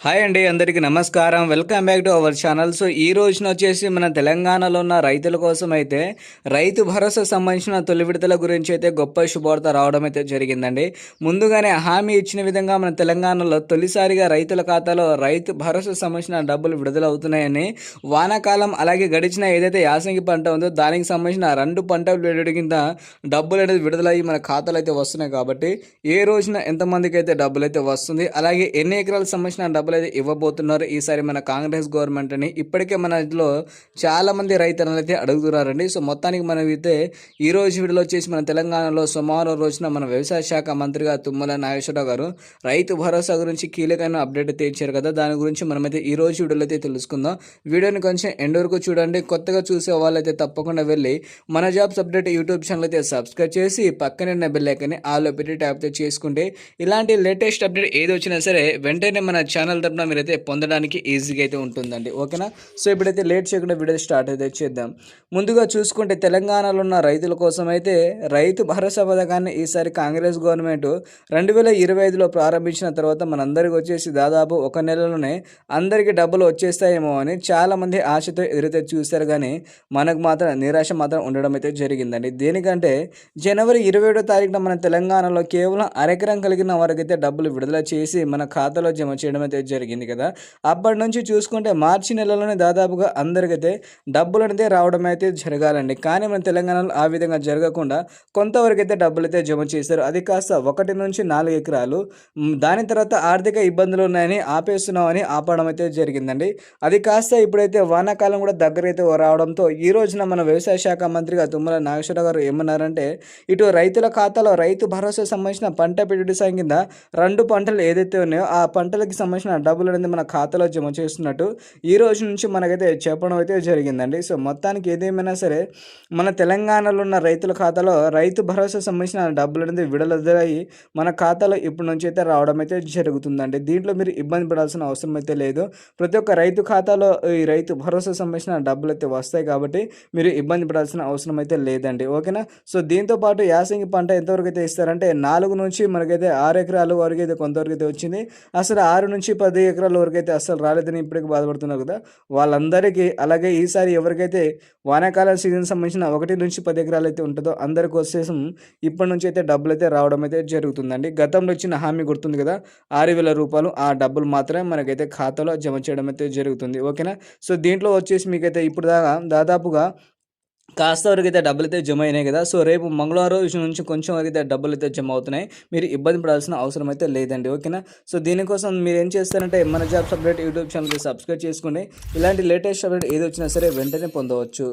Hi అండి అందరికీ నమస్కారం. Welcome back to our channel. So ఈ రోజున వచ్చేసి మన తెలంగాణలో ఉన్న రైతుల కోసం అయితే రైతు భరోసా సంబంధించిన తొలి విడతల గురించి అయితే గొప్ప శుభార్త రావడం అయితే జరిగిందండి. ముందుగానే హామీ ఇచ్చిన విధంగా మన తెలంగాణలో తొలిసారిగా రైతుల ఖాతాలో రైతు భరోసా సంబంధించిన డబ్బులు విడుదల అవుతున్నాయని వానాకాలం అలాగే గడిచిన ఏదైతే యాసంగి పంట ఉందో దానికి సంబంధించిన రెండు పంటలు విడుదల కింద డబ్బులు అనేది విడుదలయ్యి మన ఖాతాలో అయితే వస్తున్నాయి కాబట్టి ఏ రోజున ఎంతమందికి అయితే డబ్బులు అయితే వస్తుంది అలాగే ఎన్ని ఎకరాలకు సంబంధించిన డబ్బులు అయితే ఇవ్వబోతున్నారు. ఈసారి మన కాంగ్రెస్ గవర్నమెంట్ అని ఇప్పటికే మన ఇంట్లో చాలామంది రైతన్నలు రైతులను అయితే అడుగుతున్నారండి. సో మొత్తానికి మనం అయితే ఈ రోజు వీడియోలో వచ్చేసి మన తెలంగాణలో సోమవారం రోజున మన వ్యవసాయ శాఖ మంత్రిగా తుమ్మల నాగేశ్వరరావు గారు రైతు భరోసా గురించి కీలకమైన అప్డేట్ అయితే ఇచ్చారు కదా. దాని గురించి మనమైతే ఈ రోజు వీడియోలో అయితే తెలుసుకుందాం. వీడియోని కొంచెం ఎండ్ వరకు చూడండి. కొత్తగా చూసే వాళ్ళైతే తప్పకుండా వెళ్ళి మన జాబ్స్ అప్డేట్ యూట్యూబ్ ఛానల్ అయితే సబ్స్క్రైబ్ చేసి పక్కనే ఉన్న బెల్ ఐకన్ని ఆలో పెట్టి ట్యాప్ అయితే చేసుకుంటే ఇలాంటి లేటెస్ట్ అప్డేట్ ఏది వచ్చినా సరే వెంటనే మన ఛానల్ తరపున మీరైతే పొందడానికి ఈజీగా అయితే ఉంటుందండి. ఓకేనా? సో ఇప్పుడైతే లేట్ చేయకుండా వీడియో స్టార్ట్ అయితే చేద్దాం. ముందుగా చూసుకుంటే తెలంగాణలో ఉన్న రైతుల కోసం అయితే రైతు భరోసా పథకాన్ని ఈసారి కాంగ్రెస్ గవర్నమెంట్ రెండు వేల ఇరవై ఐదులో ప్రారంభించిన తర్వాత మనందరికి వచ్చేసి దాదాపు ఒక నెలలోనే అందరికీ డబ్బులు వచ్చేస్తాయేమో అని చాలామంది ఆశతో ఎదురైతే చూశారు. కానీ మనకు మాత్రం నిరాశ మాత్రం ఉండడం అయితే జరిగిందండి. దేనికంటే జనవరి ఇరవై ఏడో తారీఖున మన తెలంగాణలో కేవలం అరెకరం కలిగిన వారికైతే డబ్బులు విడుదల చేసి మన ఖాతాలో జమ చేయడం అయితే జరిగింది కదా. అప్పటి నుంచి చూసుకుంటే మార్చి నెలలోనే దాదాపుగా అందరికైతే డబ్బులు అనేది రావడం అయితే జరగాలండి. కానీ మన తెలంగాణలో ఆ విధంగా జరగకుండా కొంతవరకు అయితే డబ్బులు అయితే జమ చేశారు. అది కాస్త ఒకటి నుంచి నాలుగు ఎకరాలు. దాని తర్వాత ఆర్థిక ఇబ్బందులు ఉన్నాయని ఆపేస్తున్నామని ఆపడం అయితే జరిగిందండి. అది కాస్త ఇప్పుడైతే వానాకాలం కూడా దగ్గరైతే రావడంతో ఈ రోజున మన వ్యవసాయ శాఖ మంత్రిగా తుమ్మల నాగేశ్వర గారు ఏమన్నారంటే ఇటు రైతుల ఖాతాలో రైతు భరోసా సంబంధించిన పంట పెట్టుబడి సాయం కింద రెండు పంటలు ఏదైతే ఉన్నాయో ఆ పంటలకి సంబంధించిన డబ్బులు అనేది మన ఖాతాలో జమ చేస్తున్నట్టు ఈ రోజు నుంచి మనకైతే చెప్పడం అయితే జరిగిందండి. సో మొత్తానికి ఏదేమైనా సరే మన తెలంగాణలో ఉన్న రైతుల ఖాతాలో రైతు భరోసా సంబంధించిన డబ్బులు అనేది విడుదలయ్యి మన ఖాతాలో ఇప్పటి నుంచి అయితే రావడం అయితే జరుగుతుందండి. దీంట్లో మీరు ఇబ్బంది పడాల్సిన అవసరం అయితే లేదు. ప్రతి ఒక్క రైతు ఖాతాలో ఈ రైతు భరోసా సంబంధించిన డబ్బులు అయితే వస్తాయి కాబట్టి మీరు ఇబ్బంది పడాల్సిన అవసరం అయితే లేదండి. ఓకేనా? సో దీంతో పాటు యాసంగి పంట ఎంతవరకు అయితే ఇస్తారంటే నాలుగు నుంచి మనకైతే ఆరు ఎకరాలు వరకు అయితే కొంతవరకు అయితే వచ్చింది. అసలు ఆరు నుంచి పది ఎకరాల వరకు అయితే అసలు రాలేదని ఇప్పటికి బాధపడుతున్నారు కదా. వాళ్ళందరికీ అలాగే ఈసారి ఎవరికైతే వానాకాల సీజన్ సంబంధించిన ఒకటి నుంచి పది ఎకరాలు అయితే ఉంటుందో అందరికి కోసం ఇప్పటి నుంచి అయితే డబ్బులు అయితే రావడం అయితే జరుగుతుందండి. గతంలో ఇచ్చిన హామీ గుర్తుంది కదా. ఆరు వేల రూపాయలు ఆ డబ్బులు మాత్రమే మనకైతే ఖాతాలో జమ చేయడం అయితే జరుగుతుంది. ఓకేనా? సో దీంట్లో వచ్చేసి మీకైతే ఇప్పుడు దాకా దాదాపుగా కాస్త వరకు అయితే డబ్బులు అయితే జమ అయినాయి కదా. సో రేపు మంగళవారం రోజు నుంచి కొంచెం వరకు అయితే డబ్బులు అయితే జమ అవుతున్నాయి మీరు ఇబ్బంది పడాల్సిన అవసరం అయితే లేదండి. ఓకేనా? సో దీనికోసం మీరు ఏం చేస్తారంటే మన జాబ్స్ అప్డేట్ యూట్యూబ్ ఛానల్కి సబ్స్క్రైబ్ చేసుకోండి. ఇలాంటి లేటెస్ట్ అప్డేట్ ఏది వచ్చినా సరే వెంటనే పొందవచ్చు.